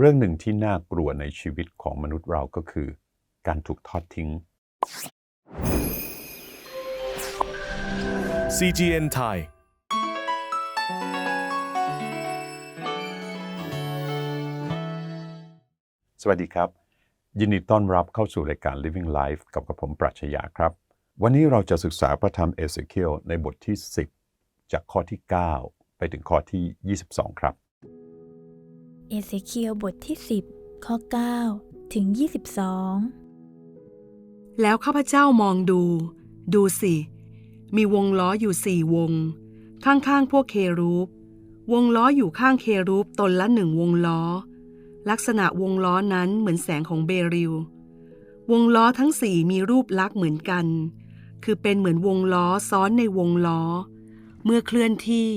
เรื่องหนึ่งที่น่ากลัวในชีวิตของมนุษย์เราก็คือ การถูกทอดทิ้ง CGN Thai สวัสดีครับ ยินดีต้อนรับเข้าสู่รายการ Living Life กับกระผมปรัชญาครับ วันนี้เราจะศึกษาพระธรรมเอเสเคียลในบทที่ 10 จากข้อที่ 9 ไปถึงข้อที่ 22 ครับ เอเสเคียลบทที่ 10 ข้อ 9 ถึง 22 แล้วข้าพเจ้ามองดู ดูสิ มีวงล้ออยู่สี่วง ข้างๆ พวกเครูป วงล้ออยู่ข้างเครูปตนละหนึ่งวงล้อ ลักษณะวงล้อนั้นเหมือนแสงของเบริล วงล้อทั้งสี่มีรูปลักษณ์เหมือนกัน คือเป็นเหมือนวงล้อซ้อนในวงล้อ เมื่อเคลื่อนที่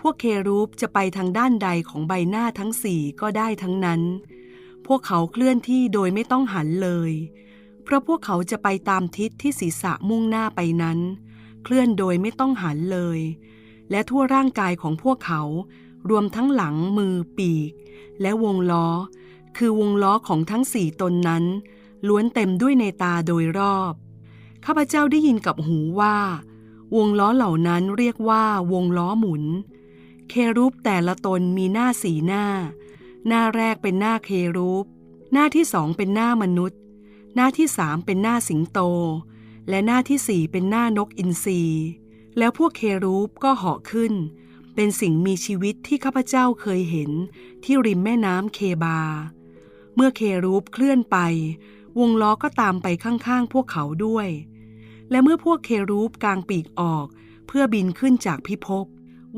พวกเครูปจะไปทางด้านใดของใบหน้าทั้งสี่ก็ได้ทั้งนั้น พวกเขาเคลื่อนที่โดยไม่ต้องหันเลย เพราะพวกเขาจะไปตามทิศที่ศีรษะมุ่งหน้าไปนั้น เคลื่อนโดยไม่ต้องหันเลย และทั่วร่างกายของพวกเขา รวมทั้งหลังมือปีก และวงล้อ คือวงล้อของทั้งสี่ตนนั้น ล้วนเต็มด้วยในตาโดยรอบ ข้าพเจ้าได้ยินกับหูว่า วงล้อเหล่านั้นเรียกว่าวงล้อหมุน เครูปแต่ละตนมีหน้าสีหน้า หน้าแรกเป็นหน้าเครูป หน้าที่สองเป็นหน้ามนุษย์ หน้าที่สามเป็นหน้าสิงโต และหน้าที่สี่เป็นหน้านกอินทรีแล้วพวกเครูปก็เหาะขึ้น เป็นสิ่งมีชีวิตที่ข้าพเจ้าเคยเห็นที่ริมแม่น้ำเคบา เมื่อเครูปเคลื่อนไป วงล้อก็ตามไปข้างๆ พวกเขาด้วย และเมื่อพวกเครูปกางปีกออก เพื่อบินขึ้นจากพิภพ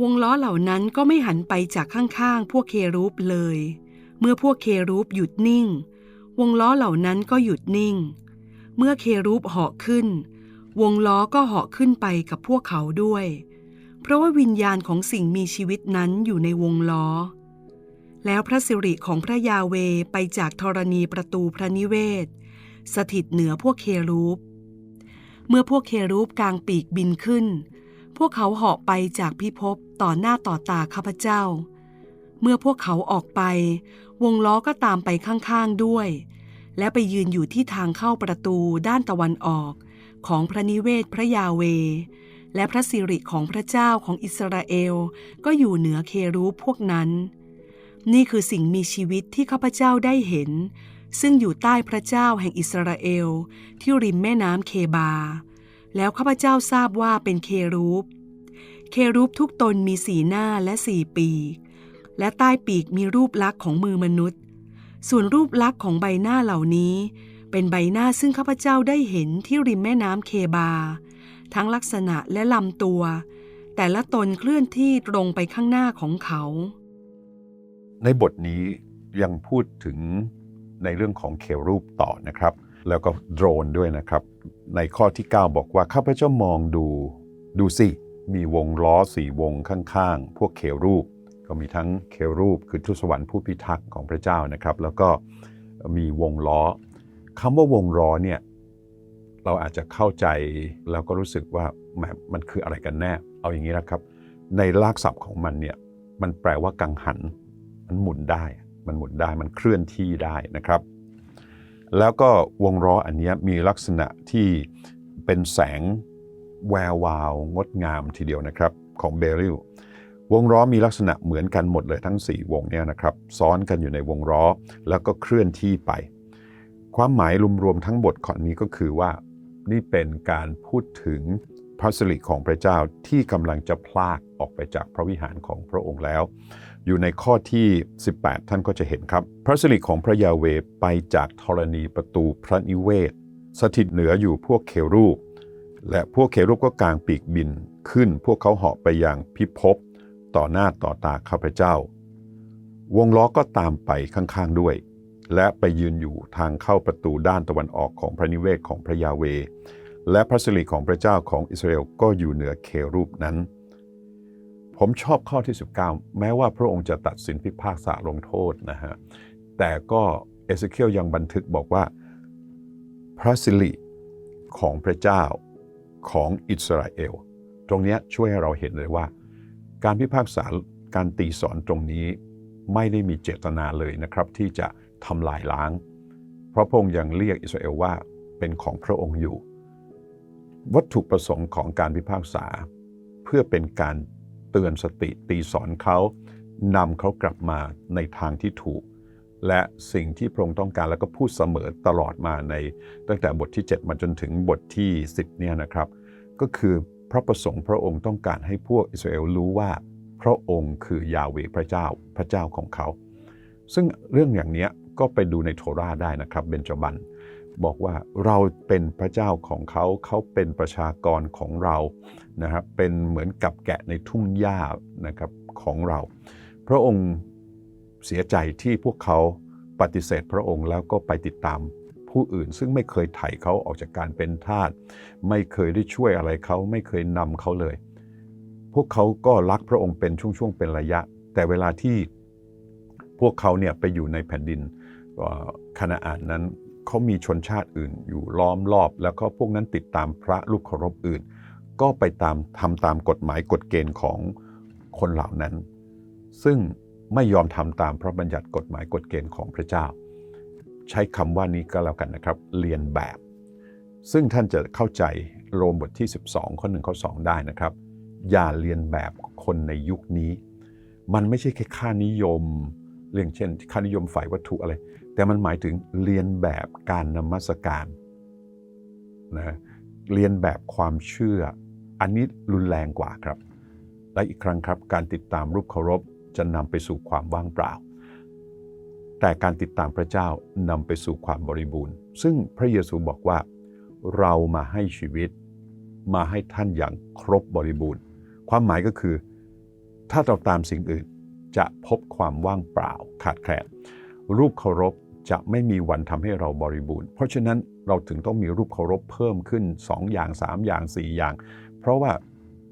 วงล้อเหล่านั้นก็ไม่หันไปจากข้างๆ พวกเครูปเลย เมื่อพวกเครูปหยุดนิ่ง วงล้อเหล่านั้นก็หยุดนิ่ง เมื่อเครูปเหาะขึ้น วงล้อก็เหาะขึ้นไปกับพวกเขาด้วย เพราะว่าวิญญาณของสิ่งมีชีวิตนั้นอยู่ในวงล้อ แล้วพระสิริของพระยาเวไปจากธรณีประตูพระนิเวศ สถิตเหนือพวกเครูป เมื่อพวกเครูปกางปีกบินขึ้น พวกเขาเหาะไปจากพิภพต่อหน้าต่อตาข้าพเจ้า เมื่อพวกเขาออกไป วงล้อก็ตามไปข้างๆด้วย และไปยืนอยู่ที่ทางเข้าประตูด้านตะวันออก ของพระนิเวศพระยาเว และพระสิริของพระเจ้าของอิสราเอลก็อยู่เหนือเครูพวกนั้น นี่คือสิ่งมีชีวิตที่ข้าพเจ้าได้เห็น ซึ่งอยู่ใต้พระเจ้าแห่งอิสราเอลที่ริมแม่น้ำเคบา แล้วข้าพเจ้าทราบว่าเป็นเครูป เครูปทุกตนมีสีหน้าและสี่ปีก และใต้ปีกมีรูปลักษณ์ของมือมนุษย์ ส่วนรูปลักษณ์ของใบหน้าเหล่านี้ เป็นใบหน้าซึ่งข้าพเจ้าได้เห็นที่ริมแม่น้ำเคบา ทั้งลักษณะและลำตัว แต่ละตนเคลื่อนที่ตรงไปข้างหน้าของเขา ในบทนี้ยังพูดถึงในเรื่องของเครูปต่อนะครับ แล้วก็โดรนด้วยนะครับ ในข้อที่ 9 บอกว่าข้าพเจ้ามองดูดูสิ มีวงล้อสี่วงข้างๆ พวกเครูป ก็มีทั้งเครูปคือทูตสวรรค์ผู้พิทักษ์ของพระเจ้านะครับ แล้วก็มีวงล้อคำว่าวงล้อเนี่ยเราอาจจะเข้าใจแล้วก็รู้สึกว่าแหมมันคืออะไรกันแน่ เอาอย่างนี้นะครับ ในลากศัพท์ของมันเนี่ยมันแปลว่ากังหัน มันหมุนได้ มันหมุนได้มันเคลื่อนที่ได้นะครับ แล้วก็วงล้ออันนี้มีลักษณะที่เป็นแสงแวววาวงดงามทีเดียวนะครับของเบริลวงล้อมีลักษณะเหมือนกันหมดเลยทั้ง 4 วงเนี่ยนะครับ ซ้อนกันอยู่ในวงล้อแล้วก็เคลื่อนที่ไป ความหมายรวมๆทั้งบทข้อนี้ก็คือว่า นี่เป็นการพูดถึงพระสิริของพระเจ้าที่กำลังจะพลากออกไปจากพระวิหารของพระองค์แล้ว อยู่ในข้อที่ 18 ท่านก็จะเห็นครับ พระสิริของพระยาเวไปจากธรณีประตูพระนิเวศ สถิตเหนืออยู่พวกเครูป และพวกเครูปก็กางปีกบินขึ้นพวกเขาเหาะไปอย่างพิภพต่อหน้าต่อตาข้าพเจ้า วงล้อก็ตามไปข้างๆด้วย และไปยืนอยู่ทางเข้าประตูด้านตะวันออกของพระนิเวศของพระยาเว และพระสิริของพระเจ้าของอิสราเอลก็อยู่เหนือเครูปนั้น ผมชอบข้อที่ 19 แม้ว่าพระองค์จะตัดสินพิพากษาลงโทษนะฮะ แต่ก็เอเสเคียลยังบันทึกบอกว่า พระสิริของพระเจ้าของอิสราเอล ตรงนี้ช่วยให้เราเห็นเลยว่า การพิพากษาการตีสอนตรงนี้ไม่ได้มีเจตนาเลยนะครับ ที่จะทำลายล้าง เพราะพระองค์ยังเรียกอิสราเอลว่าเป็นของพระองค์อยู่ วัตถุประสงค์ของการพิพากษา เพื่อเป็นการ เตือนสติตีสอนเขานำเขากลับมาในทางที่ถูก และสิ่งที่พระองค์ต้องการแล้วก็พูดเสมอตลอดมาใน ตั้งแต่บทที่ 7 มาจนถึงบทที่ 10เนี่ยนะครับ ก็คือพระประสงค์พระองค์ต้องการให้พวกอิสราเอลรู้ว่า พระองค์คือยาเวพระเจ้าพระเจ้าของเขา ซึ่งเรื่องอย่างนี้ก็ไปดูในโทราได้นะครับเบนจบัน บอกว่าเราเป็นพระเจ้าของเขาเขาเป็นประชากรของเรานะครับเป็นเหมือนกับแกะในทุ่งหญ้านะครับของเรา พระองค์เสียใจที่พวกเขาปฏิเสธพระองค์แล้วก็ไปติดตามผู้อื่น ซึ่งไม่เคยไถ่เขาออกจากการเป็นทาสไม่เคยได้ช่วยอะไรเขาไม่เคยนำเขาเลย พวกเขาก็รักพระองค์เป็นช่วงๆเป็นระยะ แต่เวลาที่พวกเขาเนี่ยไปอยู่ในแผ่นดินคณาอานนั้น เขามีชนชาติอื่นอยู่ล้อมรอบ แล้วก็พวกนั้นติดตามพระลูกเคารพอื่น ก็ไปตามทำตามกฎหมายกฎเกณฑ์ของคนเหล่านั้น ซึ่งไม่ยอมทำตามพระบัญญัติกฎหมายกฎเกณฑ์ของพระเจ้า ใช้คำว่านี้ก็แล้วกันนะครับ เรียนแบบ ซึ่งท่านจะเข้าใจโรมบทที่ 12 ข้อ1ข้อ2ได้นะครับ อย่าเรียนแบบคนในยุคนี้ มันไม่ใช่แค่ค่านิยม เรื่องเช่น ค่านิยมฝ่ายวัตถุอะไร แต่มันหมายถึงเรียนแบบการนมัสการนะเรียนแบบความเชื่อ อันนี้รุนแรงกว่าครับ และอีกครั้งครับ การติดตามรูปเคารพจะนำไปสู่ความว่างเปล่า แต่การติดตามพระเจ้านำไปสู่ความบริบูรณ์ ซึ่งพระเยซูบอกว่า เรามาให้ชีวิต มาให้ท่านอย่างครบบริบูรณ์ ความหมายก็คือ ถ้าเราตามสิ่งอื่นจะพบความว่างเปล่าขาดแคลนรูปเคารพ จะไม่มีวันทำให้เราบริบูรณ์ เพราะฉะนั้นเราถึงต้องมีรูปเคารพเพิ่มขึ้น 2 อย่าง 3 อย่าง 4 อย่าง เพราะว่า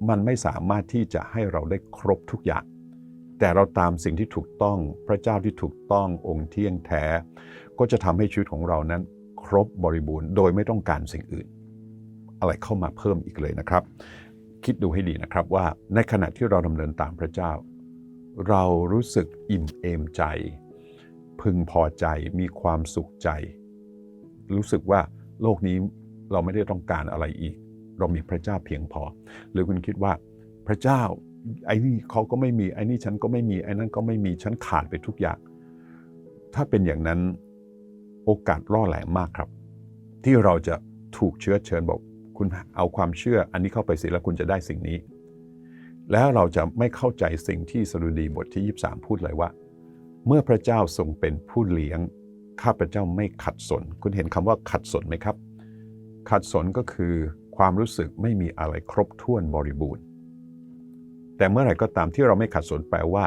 มันไม่สามารถที่จะให้เราได้ครบทุกอย่าง แต่เราตามสิ่งที่ถูกต้องพระเจ้าที่ถูกต้ององค์เที่ยงแท้ ก็จะทำให้ชีวิตของเรานั้น ครบบริบูรณ์ โดยไม่ต้องการสิ่งอื่น อะไรเข้ามาเพิ่มอีกเลยนะครับ คิดดูให้ดีนะครับว่าในขณะที่เราดำเนินตามพระเจ้า เรารู้สึกอิ่มเอมใจ พึงพอใจมีความสุขใจ รู้สึกว่าโลกนี้เราไม่ได้ต้องการอะไรอีก เรามีพระเจ้าเพียงพอ หรือคุณคิดว่าพระเจ้าไอ้นี่เขาก็ไม่มีไอ้นี่ฉันก็ไม่มีไอ้นั่นก็ไม่มีฉันขาดไปทุกอย่าง ถ้าเป็นอย่างนั้นโอกาสล่อแหลมมากครับ ที่เราจะถูกเชื้อเชิญบอกคุณเอาความเชื่ออันนี้เข้าไปสิแล้วคุณจะได้สิ่งนี้ แล้วเราจะไม่เข้าใจสิ่งที่สดุดีบทที่ 23 พูดเลยว่า เมื่อพระเจ้าทรงเป็นผู้เลี้ยง ข้าพระเจ้าไม่ขัดสน คุณเห็นคำว่าขัดสนไหมครับ ขัดสนก็คือความรู้สึกไม่มีอะไรครบถ้วนบริบูรณ์ แต่เมื่อไหร่ก็ตามที่เราไม่ขัดสนแปลว่า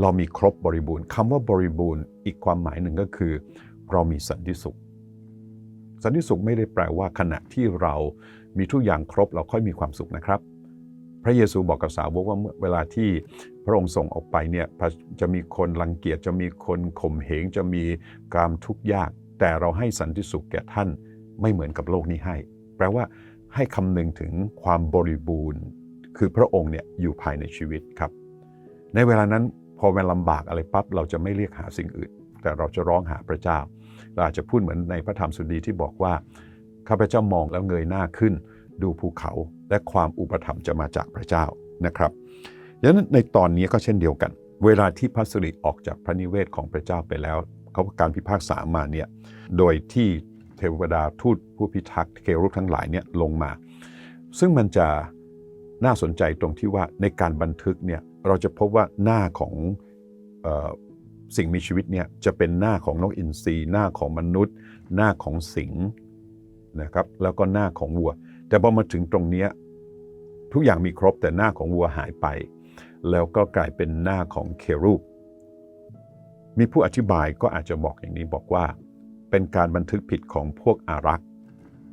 เรามีครบบริบูรณ์คำว่าบริบูรณ์ อีกความหมายหนึ่งก็คือ เรามีสันติสุข สันติสุขไม่ได้แปลว่าขณะที่เรามีทุกอย่างครบเราค่อยมีความสุขนะครับ พระเยซูบอกกับสาวกว่าเวลาที่พระองค์ส่งออกไปเนี่ยจะมีคนรังเกียจจะมีคนข่มเหงจะมีการทุกข์ยาก แต่เราให้สันติสุขแก่ท่านไม่เหมือนกับโลกนี้ให้ แปลว่าให้คำนึงถึงความบริบูรณ์ คือพระองค์เนี่ยอยู่ภายในชีวิตครับ ในเวลานั้นพอมันลำบากอะไรปั๊บเราจะไม่เรียกหาสิ่งอื่น แต่เราจะร้องหาพระเจ้า เราอาจจะพูดเหมือนในพระธรรมสุดีที่บอกว่าข้าพเจ้ามองแล้วเงยหน้าขึ้น ดูภูเขาและความอุปถัมภ์จะมาจากพระเจ้านะครับดังนั้นในตอนนี้ก็เช่นเดียวกัน เวลาที่พระสิริออกจากพระนิเวศของพระเจ้าไปแล้วเขาการพิพากษามาเนี่ยโดยที่เทวดาทูตผู้พิทักษ์เครุกทั้งหลายเนี่ยลงมา ซึ่งมันจะน่าสนใจตรงที่ว่าในการบันทึกเนี่ยเราจะพบว่าหน้าของออสิ่งมีชีวิตเนี่ยจะเป็นหน้าของนกอินทรีหน้าของมนุษย์ หน้าของสิงนะครับแล้วก็หน้าของวัว แต่พอมาถึงตรงนี้ทุกอย่างมีครบแต่หน้าของวัวหายไป แล้วก็กลายเป็นหน้าของเครูป มีผู้อธิบายก็อาจจะบอกอย่างนี้บอกว่า เป็นการบันทึกผิดของพวกอารักษ์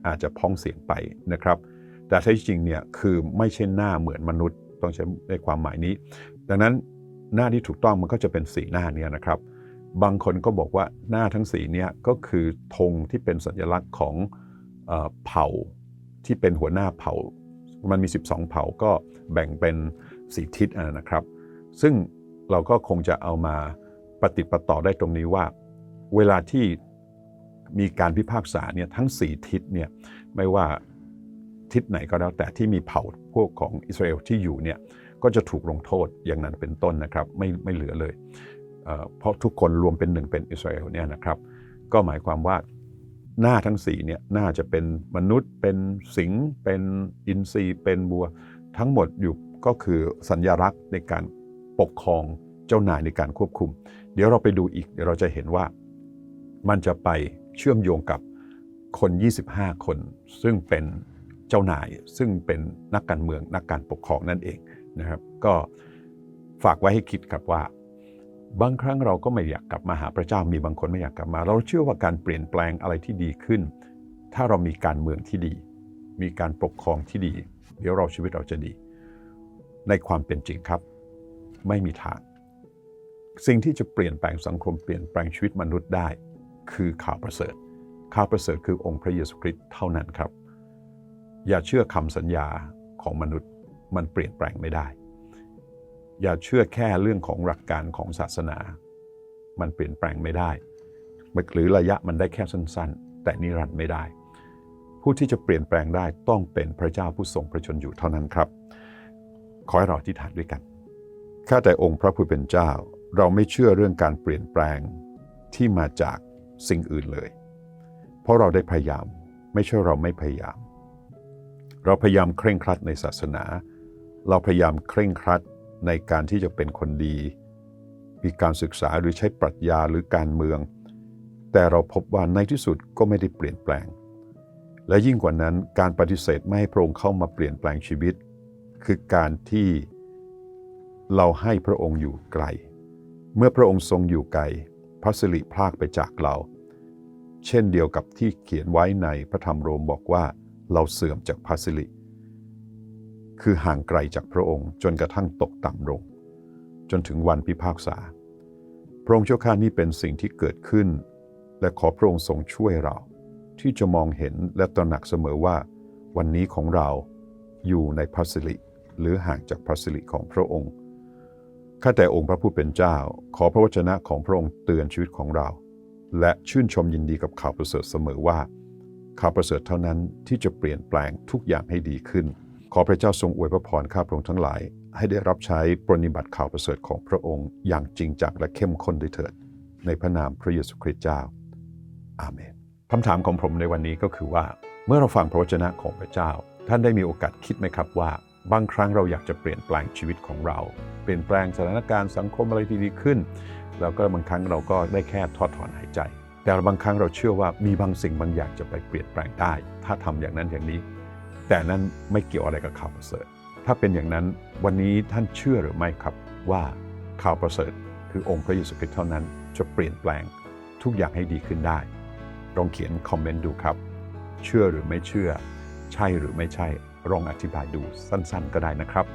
อาจจะพ้องเสียงไปนะครับ แต่แท้จริงเนี่ยคือไม่ใช่หน้าเหมือนมนุษย์ต้องใช้ในความหมายนี้ ดังนั้นหน้าที่ถูกต้องมันก็จะเป็นสีหน้านี้นะครับ บางคนก็บอกว่าหน้าทั้งสีเนี่ยก็คือธงที่เป็นสัญลักษณ์ของเผ่า ที่เป็นหัวหน้าเผ่า มันมี 12 เผ่าก็แบ่งเป็นสีทิศนะครับ ซึ่งเราก็คงจะเอามาปฏิปต่อได้ตรงนี้ว่า เวลาที่มีการพิพากษาเนี่ยทั้ง 4 ทิศเนี่ยไม่ว่าทิศไหนก็แล้วแต่ที่มีเผ่าพวกของอิสราเอลที่อยู่เนี่ยก็จะถูกลงโทษอย่างนั้นเป็นต้นนะครับ ไม่ไม่เหลือเลยเเพราะทุกคนรวมเป็นหนึ่งเป็นอิสราเอลเนี่ยนะครับ ก็หมายความว่า หน้าทั้งสี่เนี่ยน่าจะเป็นมนุษย์เป็นสิงเป็นอินทรีย์เป็นบัว ทั้งหมดอยู่ก็คือสัญญลักษณ์ในการปกครองเจ้านายในการควบคุม เดี๋ยวเราไปดูอีกเดี๋ยวเราจะเห็นว่ามันจะไปเชื่อมโยงกับคน 25 คน ซึ่งเป็นเจ้านายซึ่งเป็นนักการเมืองนักการปกครองนั่นเองนะครับ ก็ฝากไว้ให้คิดครับว่า บางครั้งเราก็ไม่อยากกลับมาหาพระเจ้ามีบางคนไม่อยากกลับมา เราเชื่อว่าการเปลี่ยนแปลงอะไรที่ดีขึ้น ถ้าเรามีการเมืองที่ดี มีการปกครองที่ดี เดี๋ยวเราชีวิตเราจะดี ในความเป็นจริงครับ ไม่มีทาง สิ่งที่จะเปลี่ยนแปลงสังคมเปลี่ยนแปลงชีวิตมนุษย์ได้ คือข่าวประเสริฐ ข่าวประเสริฐคือองค์พระเยซูคริสต์เท่านั้นครับ อย่าเชื่อคำสัญญาของมนุษย์มันเปลี่ยนแปลงไม่ได้ อย่าเชื่อแค่เรื่องของหลักการของศาสนา มันเปลี่ยนแปลงไม่ได้หรือระยะมันได้แค่สั้น ๆ แต่นิรันดร์ไม่ได้ ผู้ที่จะเปลี่ยนแปลงได้ต้องเป็นพระเจ้าผู้ทรงพระชนอยู่เท่านั้นครับ ขอให้เราอธิษฐานด้วยกันข้าแต่องค์พระผู้เป็นเจ้า เราไม่เชื่อเรื่องการเปลี่ยนแปลงที่มาจากสิ่งอื่นเลย เพราะเราได้พยายามไม่ใช่เราไม่พยายาม เราพยายามเคร่งครัดในศาสนา เราพยายามเคร่งครัด ในการที่จะเป็นคนดี มีการศึกษาหรือใช้ปรัชญาหรือการเมือง แต่เราพบว่าในที่สุดก็ไม่ได้เปลี่ยนแปลง และยิ่งกว่านั้นการปฏิเสธไม่ให้พระองค์เข้ามาเปลี่ยนแปลงชีวิต คือการที่เราให้พระองค์อยู่ไกล เมื่อพระองค์ทรงอยู่ไกลพระสิริพากไปจากเรา เช่นเดียวกับที่เขียนไว้ในพระธรรมโรมบอกว่าเราเสื่อมจากพระสิริ คือห่างไกลจากพระองค์จนกระทั่งตกต่ำลง จนถึงวันพิพากษา พระองค์เจ้าข้านี่เป็นสิ่งที่เกิดขึ้น และขอพระองค์ทรงช่วยเรา ที่จะมองเห็นและตระหนักเสมอว่า วันนี้ของเราอยู่ในพระสิริหรือห่างจากพระสิริของพระองค์ข้าแต่องค์พระผู้เป็นเจ้า ขอพระวจนะของพระองค์เตือนชีวิตของเรา และชื่นชมยินดีกับข่าวประเสริฐเสมอว่า ข่าวประเสริฐเท่านั้นที่จะเปลี่ยนแปลงทุกอย่างให้ดีขึ้น ขอพระเจ้าทรงอวยพระพรข้าพระองค์ทั้งหลาย ให้ได้รับใช้ปรนิบัติข่าวประเสริฐของพระองค์อย่างจริงจังและเข้มข้นด้วยเถิด ในพระนามพระเยซูคริสต์เจ้า อาเมนคำถามของผมในวันนี้ก็คือว่า เมื่อเราฟังพระวจนะของพระเจ้า ท่านได้มีโอกาสคิดไหมครับว่า บางครั้งเราอยากจะเปลี่ยนแปลงชีวิตของเรา เปลี่ยนแปลงสถานการณ์สังคมอะไรที่ดีขึ้น แล้วก็บางครั้งเราก็ได้แค่ทอดถอนหายใจ แต่บางครั้งเราเชื่อว่ามีบางสิ่งบางอย่างจะไปเปลี่ยนแปลงได้ ถ้าทำอย่างนั้นอย่างนี้ แต่นั้นไม่เกี่ยวอะไรกับข่าวประเสริฐ ถ้าเป็นอย่างนั้นวันนี้ท่านเชื่อหรือไม่ครับว่าข่าวประเสริฐ คือองค์พระเยซูคริสต์เท่านั้นจะเปลี่ยนแปลงทุกอย่างให้ดีขึ้นได้ลองเขียนคอมเมนต์ดูครับ เชื่อหรือไม่เชื่อ ใช่หรือไม่ใช่ลองอธิบายดูสั้นๆ ก็ได้นะครับ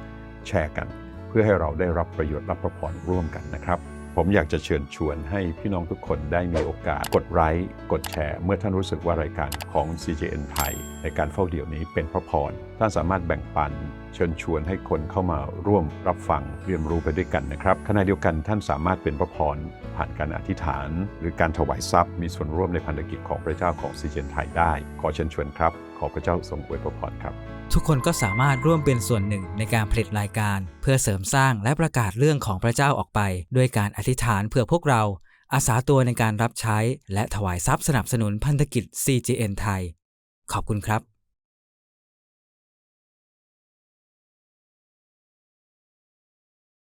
แชร์กันเพื่อให้เราได้รับประโยชน์รับประพรร่วมกันนะครับ ผมอยากจะเชิญชวนให้พี่น้องทุกคนได้มีโอกาสกดไลค์กดแชร์ เมื่อท่านรู้สึกว่ารายการของ CJN ไทยในการเฝ้าเดี่ยวนี้เป็นพระพร ท่านสามารถแบ่งปัน เชิญชวนให้คนเข้ามาร่วมรับฟังเรียนรู้ไปด้วยกันนะครับขณะเดียวกันท่านสามารถเป็นพระพรผ่านการอธิษฐาน หรือการถวายทรัพย์ มีส่วนร่วมในพันธกิจของพระเจ้าของ CJN ไทยได้ ขอเชิญชวนครับ ขอพระเจ้าทรงอวยพระพรครับ ทุกคนก็สามารถร่วมเป็นส่วนหนึ่งในการผลิตรายการ เพื่อเสริมสร้างและประกาศเรื่องของพระเจ้าออกไป ด้วยการอธิษฐานเพื่อพวกเรา อาสาตัวในการรับใช้ และถวายทรัพย์สนับสนุนพันธกิจ CGN ไทย ขอบคุณครับ